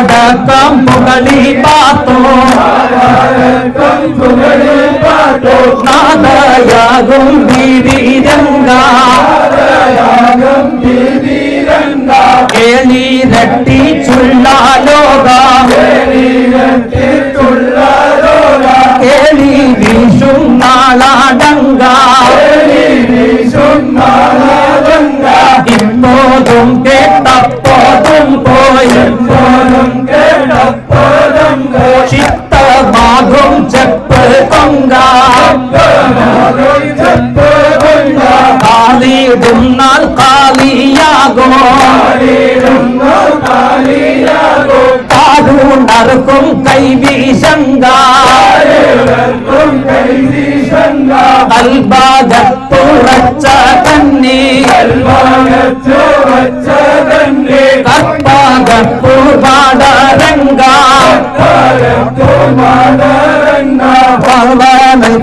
வணக்கம் புகழி பார்த்தோம். புகழி பார்த்தோம் நாதயாகும் வீரீரங்கா. கேளீர எப்போதும் சித்தமாகும் செப்பு கொங்கா காலிடும் நாள் காலியாகும். காடு நறுக்கும் கைவி சங்கா அல்பாகத்து வச்ச கண்ணி. கற்பாகப்பு Kalam Kumaran Na Palanai